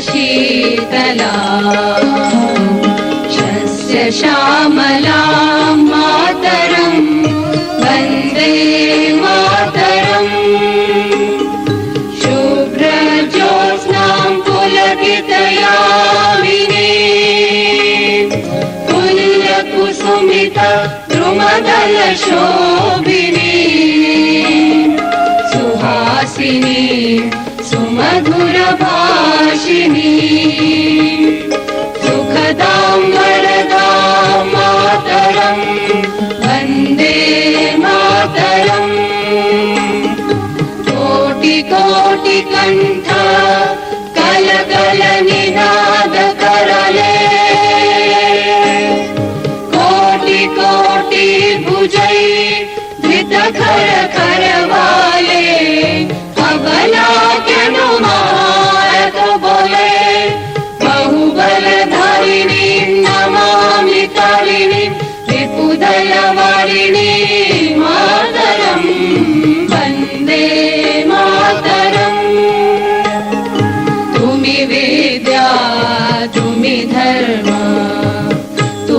शीतला शस्य श्यामला मातरम्। वन्दे मातरम्। शुभ्रज्योत्स्नां पुलकितलामिने पुल कुसुमिता द्रुमदलशोभि मधुरभाषिणी सुखदां वरदां मातरम् वन्दे मातरम्। कोटिकोटिकण्ठ कलकलनिनादकरले। कोटिकोटिभुजै धृतखर मान मातरम् वन्दे मातरम्। तुमि विद्या तुी धर्म तु